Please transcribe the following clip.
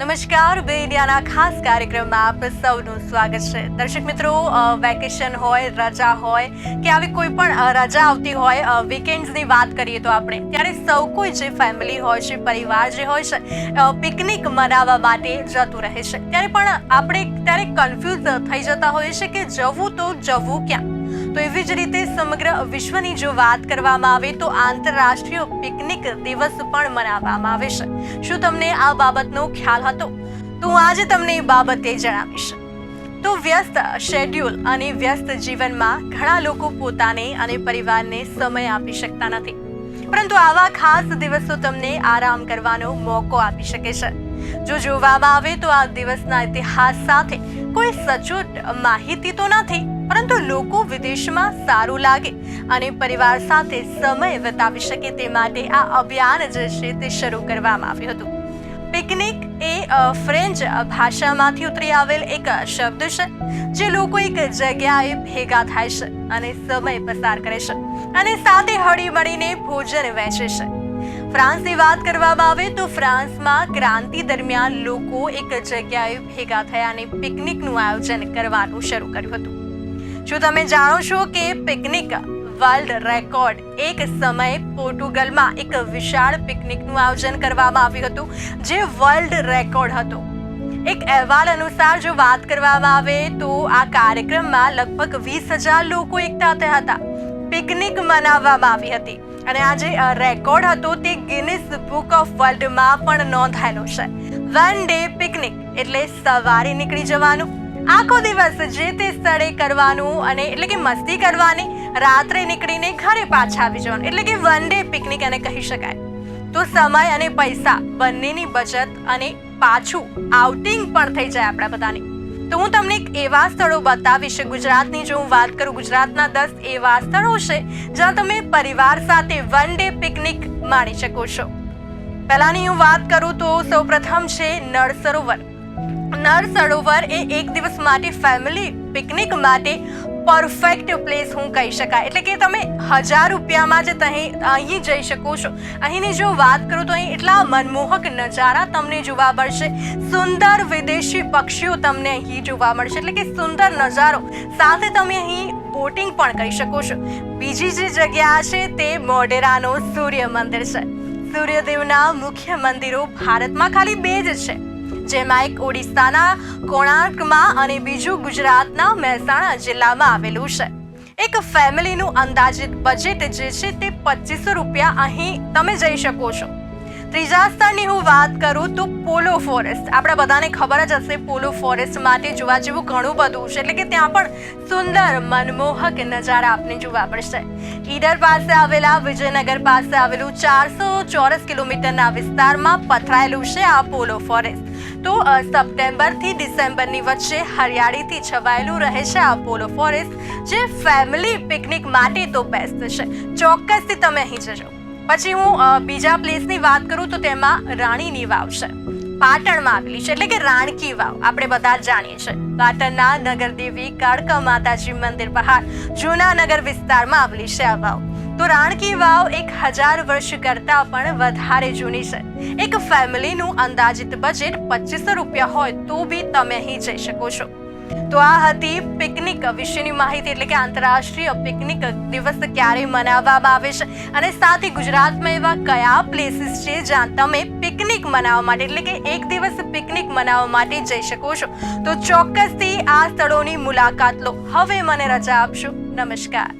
નમસ્કાર બે ઇન્ડિયાના ખાસ કાર્યક્રમમાં આપ સૌનું સ્વાગત છે. દર્શક મિત્રો વેકેશન હોય, રજા હોય, કે આવી કોઈ પણ રજા આવતી હોય વીકેન્ડ્સની વાત કરીએ તો આપણે, ત્યારે સૌ કોઈ જે ફેમિલી હોય છે પરિવાર જે હોય છે પિકનિક મનાવવા માટે જતું રહે છે. ત્યારે પણ આપણે, ત્યારે કન્ફ્યુઝ થઈ જતા હોઈએ છીએ કે જવું તો જવું ક્યાં? તો એવી જ રીતે સમગ્ર વિશ્વની જો વાત કરવામાં આવે તો આંતરરાષ્ટ્રીય પિકનિક દિવસ પણ મનાવવામાં આવે છે. શું તમને આ બાબતનો ખ્યાલ હતો? તો હું આજે તમને એ બાબતે જણાવીશ. તો વ્યસ્ત શેડ્યુલ અને વ્યસ્ત જીવનમાં ઘણા લોકો પોતાને અને પરિવારને સમય આપી શકતા નથી. પરંતુ આવા ખાસ દિવસો તમને આરામ કરવાનો મોકો આપી શકે છે. જો જોવામાં આવે તો આ દિવસના ઇતિહાસ સાથે કોઈ સચોટ માહિતી તો નથી. પરંતુ લોકો વિદેશમાં સારું લાગે અને પરિવાર સાથે સમય વિતાવી શકે તે માટે આ અભિયાન જે છે તે શરૂ કરવામાં આવ્યું હતું. પિકનિક એ ફ્રેન્ચ ભાષામાંથી ઉતરી આવેલ એક શબ્દ છે, જે લોકો એક જગ્યાએ ભેગા થાય છે અને સમય પસાર કરે છે અને સાથે હળી મળીને ભોજન વહેંચે છે. ફ્રાન્સની વાત કરવામાં આવે તો ફ્રાન્સમાં ક્રાંતિ દરમિયાન લોકો એક જગ્યાએ ભેગા થયા અને પિકનિકનું આયોજન કરવાનું શરૂ કર્યું હતું. શું તમે જાણો છો કે પિકનિક વર્લ્ડ રેકોર્ડ? એક સમયે પોર્ટુગલમાં એક વિશાળ પિકનિકનું આયોજન કરવામાં આવ્યું હતું, જે વર્લ્ડ રેકોર્ડ હતો. એક અહેવાલ અનુસાર, જો વાત કરવામાં આવે તો આ કાર્યક્રમમાં લગભગ વીસ હજાર લોકો એકઠા થયા હતા. પિકનિક મનાવવામાં આવી હતી અને આ જે રેકોર્ડ હતો તે ગિનિસ બુક ઓફ વર્લ્ડમાં પણ નોંધાયેલો છે. વન ડે પિકનિક એટલે સવારે નીકળી જવાનું. આખો દિવસ જે તે સ્થળે કરવાનું અને એટલે કે મસ્તી કરવાની, રાત્રે નીકળીને ઘરે પાછા આવી જવાનું. એટલે કે વન ડે પિકનિક એને કહી શકાય. તો સમય અને પૈસા બંનેની બચત અને પાછું આઉટિંગ પણ થઈ જાય આપણા બધાની. તો હું તમને એક એવા સ્થળો બતાવીશ, ગુજરાતની જો હું વાત કરું, ગુજરાતના દસ એવા સ્થળો છે, જ્યાં તમે પરિવાર સાથે વન ડે પિકનિક માણી શકો છો. પહેલાની હું વાત કરું તો સૌપ્રથમ છે નળ સરોવર. નળ સરોવર એ એક દિવસ માટે ફેમિલી પિકનિક માટે પરફેક્ટ પ્લેસ હું કહી શકાય. એટલે કે તમે હજાર રૂપિયામાં જ અહીં અહીં જઈ શકો છો. અહીંની જો વાત કરું તો અહીં એટલા મનમોહક નજારા તમને જોવા મળશે. સુંદર વિદેશી પક્ષીઓ તમને અહીં જોવા મળશે. એટલે કે સુંદર નજારો. સાથે તમે અહીં બોટિંગ પણ કરી શકો છો. બીજી જે જગ્યા છે તે મોઢેરાનો સૂર્ય મંદિર છે. સૂર્યદેવના મુખ્ય મંદિરો ભારતમાં ખાલી બે જ છે. જેમાં એક ઓડિશાના કોણાર્કમાં અને બીજું ગુજરાતના મહેસાણા જિલ્લામાં આવેલું છે. એક ફેમિલીનું અંદાજિત બજેટ જે છે તે પચીસો રૂપિયા અહીં તમે જઈ શકો છો. ત્રીજા સ્થળની હું વાત કરું તો પોલો ફોરેસ્ટ. આપણા બધાને ખબર જ હશે પોલો ફોરેસ્ટ માટે જોવા જેવું ઘણું બધું છે. એટલે કે ત્યાં પણ સુંદર, મનમોહક નજારા આપને જોવા મળશે. ઈડર પાસે આવેલા, વિજયનગર પાસે આવેલું ચારસો ચોરસ કિલોમીટરના વિસ્તારમાં પથરાયેલું છે આ પોલો ફોરેસ્ટ. તો સપ્ટેમ્બરથી ડિસેમ્બરની વચ્ચે હરિયાળીથી છવાયેલું રહે છે આ પોલો ફોરેસ્ટ, જે ફેમિલી પિકનિક માટે તો બેસ્ટ છે. ચોક્કસથી તમે અહીં જજો. પછી હું બીજા પ્લેસની વાત કરું તો તેમાં રાણીની વાવ છે. પાટણમાં આવેલી છે, એટલે કે રાણકી વાવ, આપણે બધા જાણીએ છીએ. પાટણના નગરદેવી કાળકા માતાજી મંદિર બહાર જૂના નગર વિસ્તારમાં આવેલી છે આ વાવ. તો રાણકી વાવ એક હજાર વર્ષ કરતા પણ વધારે જૂની છે. એક ફેમિલીનું અંદાજિત બજેટ પચીસો રૂપિયા હોય તો બી તમે અહીં જઈ શકો છો. તો આ હતી પિકનિક વિશેની માહિતી, એટલે કે આંતરરાષ્ટ્રીય પિકનિક દિવસ ક્યારે મનાવવામાં આવે છે અને સાથે ગુજરાતમાં એવા કયા પ્લેસીસ છે જ્યાં તમે પિકનિક મનાવવા માટે, એટલે કે એક દિવસ પિકનિક મનાવવા માટે જઈ શકો છો? તો ચોક્કસથી આ સ્થળોની મુલાકાત લો. હવે મને રજા આપશો. નમસ્કાર.